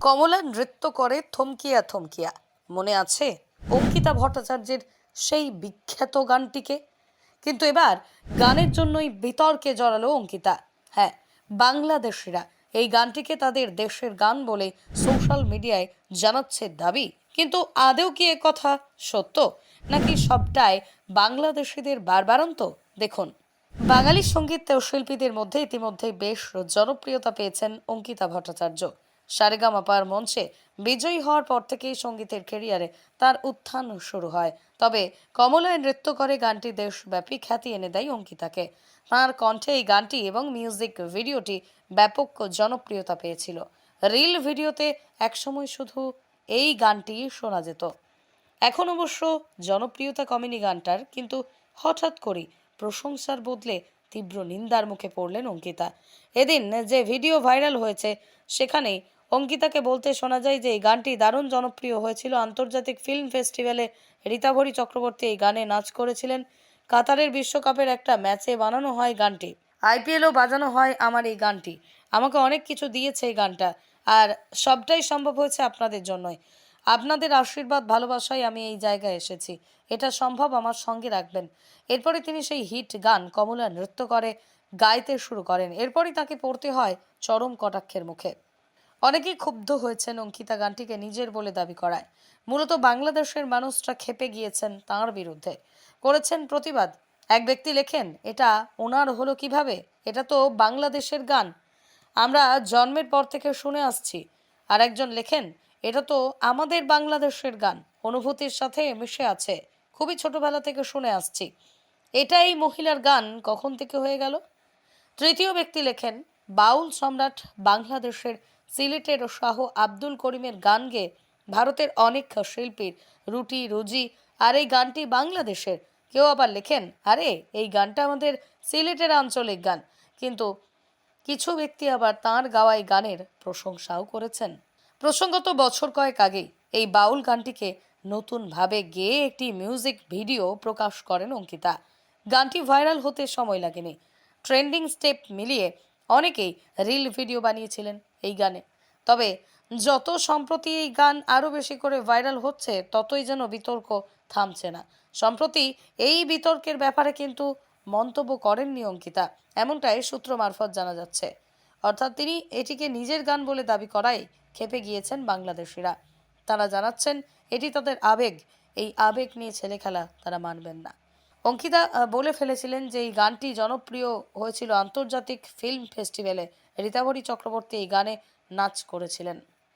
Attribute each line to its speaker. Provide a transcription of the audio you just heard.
Speaker 1: কমলা নৃত্য করে থমকিয়া থমকিয়া। মনে আছে অঙ্কিতা ভট্টাচার্যের সেই বিখ্যাত গানটিকে? কিন্তু এবার গানের জন্যই বিতর্কে জড়ালো অঙ্কিতা। হ্যাঁ বাংলাদেশিরা এই গানটিকে তাদের দেশের গান বলে সোশ্যাল মিডিয়ায় জানাচ্ছে দাবি। কিন্তু আদেও কি এ কথা সত্য? নাকি সবটাই বাংলাদেশিদের বারবারন্ত? দেখুন, বাঙালি সংগীত শিল্পীদের মধ্যে ইতিমধ্যে বেশ জনপ্রিয়তা পেয়েছেন অঙ্কিতা ভট্টাচার্য। সারেগামাপার মঞ্চে বিজয়ী হওয়ার পর থেকেই সঙ্গীতের কেরিয়ারে তার উত্থান শুরু হয়। তবে কমলায় নৃত্য করে গানটি দেশব্যাপী খ্যাতি এনে দেয় অঙ্কিতাকে। তাঁর কণ্ঠে এই গানটি এবং মিউজিক ভিডিওটি ব্যাপক জনপ্রিয়তা পেয়েছিল। রিল ভিডিওতে একসময় শুধু এই গানটি শোনা যেত। এখন অবশ্য জনপ্রিয়তা কমেনি গানটার, কিন্তু হঠাৎ করেই প্রশংসার বদলে তীব্র নিন্দার মুখে পড়লেন অঙ্কিতা। এদিন যে ভিডিও ভাইরাল হয়েছে, সেখানেই অঙ্কিতাকে বলতে শোনা যায় যে, এই গানটি দারুণ জনপ্রিয় হয়েছিল আন্তর্জাতিক ফিল্ম ফেস্টিভ্যালে। রীতাভরি চক্রবর্তী এই গানে নাচ করেছিলেন। কাতারের বিশ্বকাপের একটা ম্যাচে বানানো হয় গানটি। আইপিএলও বাজানো হয় আমার এই গানটি। আমাকে অনেক কিছু দিয়েছে এই গানটা। আর সবটাই সম্ভব হয়েছে আপনাদের জন্যই। আপনাদের আশীর্বাদ, ভালোবাসায় আমি এই জায়গায় এসেছি। এটা সম্ভব আমার সঙ্গে রাখবেন। এরপরে তিনি সেই হিট গান কমলা নৃত্য করে, গাইতে শুরু করেন। এরপরই তাকে পড়তে হয় চরম কটাক্ষের মুখে। অনেকেই ক্ষুব্ধ হয়েছেন অঙ্কিতা গানটিকে নিজের বলে দাবি করায়। মূলত বাংলাদেশের মানুষরা খেপে গিয়েছেন তাঁর বিরুদ্ধে। করেছেন প্রতিবাদ। এক ব্যক্তি লেখেন, এটা ওনার হলো কীভাবে? এটা তো বাংলাদেশের গান। আমরা জন্মের পর থেকে শুনে আসছি। আর একজন লেখেন, এটা তো আমাদের বাংলাদেশের গান। অনুভূতির সাথে মিশে আছে। খুবই ছোটবেলা থেকে শুনে আসছি। এটা এই মহিলার গান কখন থেকে হয়ে গেল? তৃতীয় ব্যক্তি লেখেন বাউল সম্রাট বাংলাদেশের সিলেটের ও শাহ আব্দুল করিমের গান গেয়ে ভারতের অনেক শিল্পীর রুটি, রুজি আর এই গানটি বাংলাদেশের। কেউ আবার লেখেন, আরে, এই গানটা আমাদের সিলেটের আঞ্চলিক গান। কিন্তু কিছু ব্যক্তি আবার তাঁর গাওয়া এই গানের প্রশংসাও করেছেন। প্রসঙ্গত বছর কয়েক আগে এই বাউল গানটিকে নতুনভাবে গেয়ে একটি মিউজিক ভিডিও প্রকাশ করেন অঙ্কিতা। গানটি ভাইরাল হতে সময় লাগেনি। ট্রেন্ডিং স্টেপ মিলিয়ে অনেকেই রিল ভিডিও বানিয়েছিলেন এই গানে। তবে যত সম্প্রতি এই গান আরও বেশি করে ভাইরাল হচ্ছে, ততই যেন বিতর্ক থামছে না। সম্প্রতি এই বিতর্কের ব্যাপারে কিন্তু মন্তব্য করেননি অঙ্কিতা। এমনটাই সূত্র মারফত জানা যাচ্ছে। অর্থাৎ তিনি এটিকে নিজের গান বলে দাবি করায় খেপে গিয়েছেন বাংলাদেশিরা। তারা জানাচ্ছেন, এটি তাদের আবেগ। এই আবেগ নিয়ে ছেলে খেলা তারা মানবেন না। অঙ্কিতা বলে ফেলেছিলেন যে এই গানটি জনপ্রিয় হয়েছিল আন্তর্জাতিক ফিল্ম ফেস্টিভ্যালে। রীতাভরী চক্রবর্তী এই গানে নাচ করেছিলেন।